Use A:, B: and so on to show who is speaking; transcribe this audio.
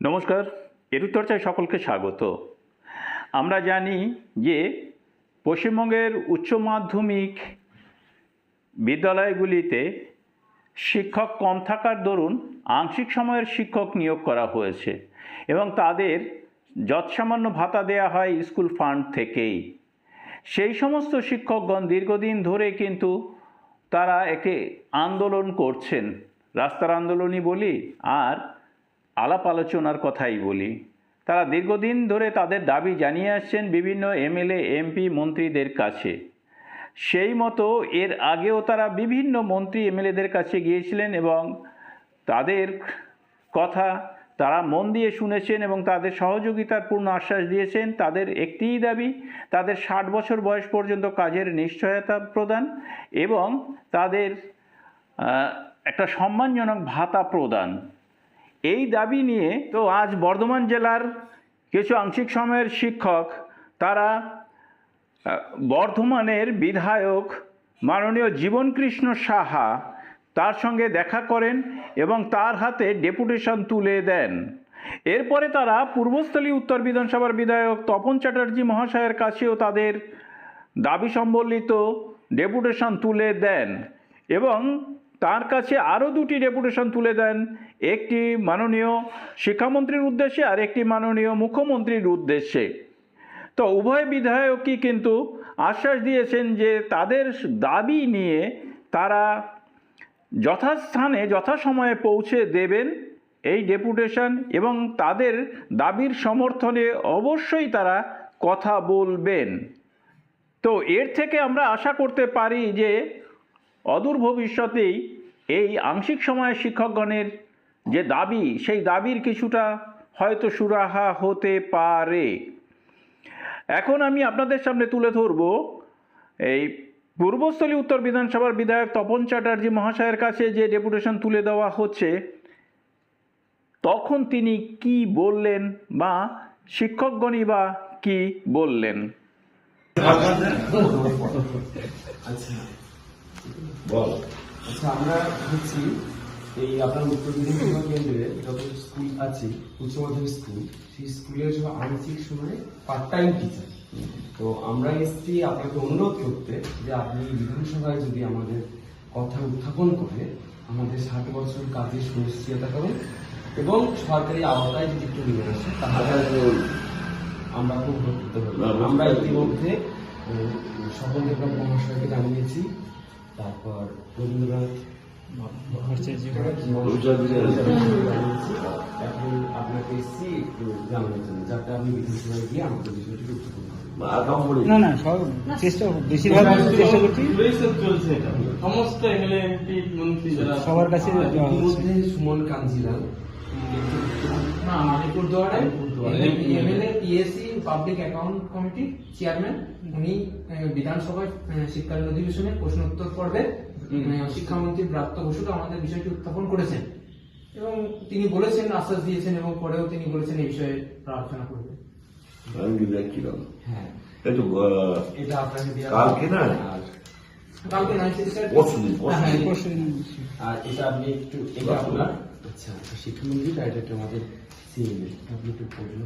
A: নমস্কার এরুচর্চায় সকলকে স্বাগত। আমরা জানি যে পশ্চিমবঙ্গের উচ্চ মাধ্যমিক বিদ্যালয়গুলিতে শিক্ষক কম থাকার দরুন আংশিক সময়ের শিক্ষক নিয়োগ করা হয়েছে এবং তাদের যৎসামান্য ভাতা দেওয়া হয় স্কুল ফান্ড থেকেই। সেই সমস্ত শিক্ষকগণ দীর্ঘদিন ধরে কিন্তু তারা একে আন্দোলন করছেন, রাস্তার আন্দোলনই বলি, আর আলাপ আলোচনার কথাই বলি। তারা দীর্ঘদিন ধরে তাদের দাবি জানিয়ে আসছেন বিভিন্ন এমএলএ, এমপি, মন্ত্রীদের কাছে। সেই মতো এর আগেও তারা বিভিন্ন মন্ত্রী এমএলএদের কাছে গিয়েছিলেন এবং তাদের কথা তারা মন দিয়ে শুনেছেন এবং তাদের সহযোগিতার পূর্ণ আশ্বাস দিয়েছেন। তাদের একটিই দাবি, তাদের ষাট বছর বয়স পর্যন্ত কাজের নিশ্চয়তা প্রদান এবং তাদের একটা সম্মানজনক ভাতা প্রদান। এই দাবি নিয়ে তো আজ বর্ধমান জেলার কিছু আংশিক সময়ের শিক্ষক তারা বর্ধমানের বিধায়ক মাননীয় জীবনকৃষ্ণ সাহা তার সঙ্গে দেখা করেন এবং তার হাতে ডেপুটেশন তুলে দেন। এরপরে তারা পূর্বস্থলী উত্তর বিধানসভার বিধায়ক তপন চ্যাটার্জি মহাশয়ের কাছেও তাদের দাবি সম্বলিত ডেপুটেশন তুলে দেন এবং তার কাছে আরও দুটি ডেপুটেশন তুলে দেন। একটি মাননীয় শিক্ষামন্ত্রীর উদ্দেশ্যে আর একটি মাননীয় মুখ্যমন্ত্রীর উদ্দেশ্যে। তো উভয় বিধায়কই কিন্তু আশ্বাস দিয়েছেন যে তাদের দাবি নিয়ে তারা যথাস্থানে, যথাসময়ে পৌঁছে দেবেন এই ডেপুটেশন এবং তাদের দাবির সমর্থনে অবশ্যই তারা কথা বলবেন। তো এর থেকে আমরা আশা করতে পারি যে অদূর ভবিষ্যতেই এই আংশিক সময় শিক্ষকগণের যে দাবি, সেই দাবির কিছুটা হয়তো সুরাহা হতে পারে। এখন আমি আপনাদের সামনে তুলে ধরব এই পূর্বস্থলী উত্তর বিধানসভার বিধায়ক তপন চ্যাটার্জি মহাশয়ের কাছে যে ডেপুটেশন তুলে দেওয়া হচ্ছে, তখন তিনি কি বললেন বা শিক্ষকগণই বা কি বললেন
B: আচ্ছা
C: বল
B: আচ্ছা আমরা হচ্ছি এই আপনার উত্তর বিধানসভা কেন্দ্রে যত স্কুল আছে উচ্চ মাধ্যমিক স্কুল সেই স্কুলের সব আংশিক সময়ে পার্ট টাইম টিচার তো আমরা এসছি আপনাকে অনুরোধ করতে যে আপনি বিধানসভায় যদি আমাদের কথা উত্থাপন করে আমাদের ষাট বছর কাজের সুনিশ্চিততা করেন এবং সরকারি আওতায় যদি একটু নিয়ে আসে তাহলে আমরা খুব উপকৃত হব। আমরা ইতিমধ্যে দেবনাথ মহাশয়কে জানিয়েছি। তারপর রবীন্দ্রনাথ এখন আপনাকে এসছি একটু জানানোর জন্য যাতে আপনি বিধানসভায় গিয়ে আমাদের বিষয়টি উত্থাপন
D: না। না সব চেষ্টা বেশিরভাগ চেষ্টা করছি।
E: চলছে সমস্ত এমএলএ এমপি মন্ত্রী
D: সবার কাছে
B: সুমন কাঞ্জিলাল
F: না আলিপুরদুয়ারে
B: আলিপুরদুয়ারে।
F: এমএলএ পিএসসি পাবলিক অ্যাকাউন্ট কমিটির চেয়ারম্যান উনি বিধানসভায় শীতকালীন অধিবেশনে প্রশ্নোত্তর পর্বে শিক্ষামন্ত্রী ব্রাত্য বসুকে আমাদের বিষয়টি উত্থাপন করেছেন। এবং তিনি বলেছেন আশ্বাস দিয়েছেন এবং পরেও তিনি বলেছেন এই বিষয়ে আলোচনা করবেন
C: আমি দেখছিলাম
B: হ্যাঁ। এটা আপনাকে
C: কালকে না?
F: কালকে নয় স্যার?
C: পরশুদিন,
F: হ্যাঁ,
D: পরশুদিন।
B: আর এটা আপনি একটু এটা আপনার আচ্ছা শিক্ষামন্ত্রী ডাইরেক্ট আমাদের সিএমএ আপনি একটু পড়বেন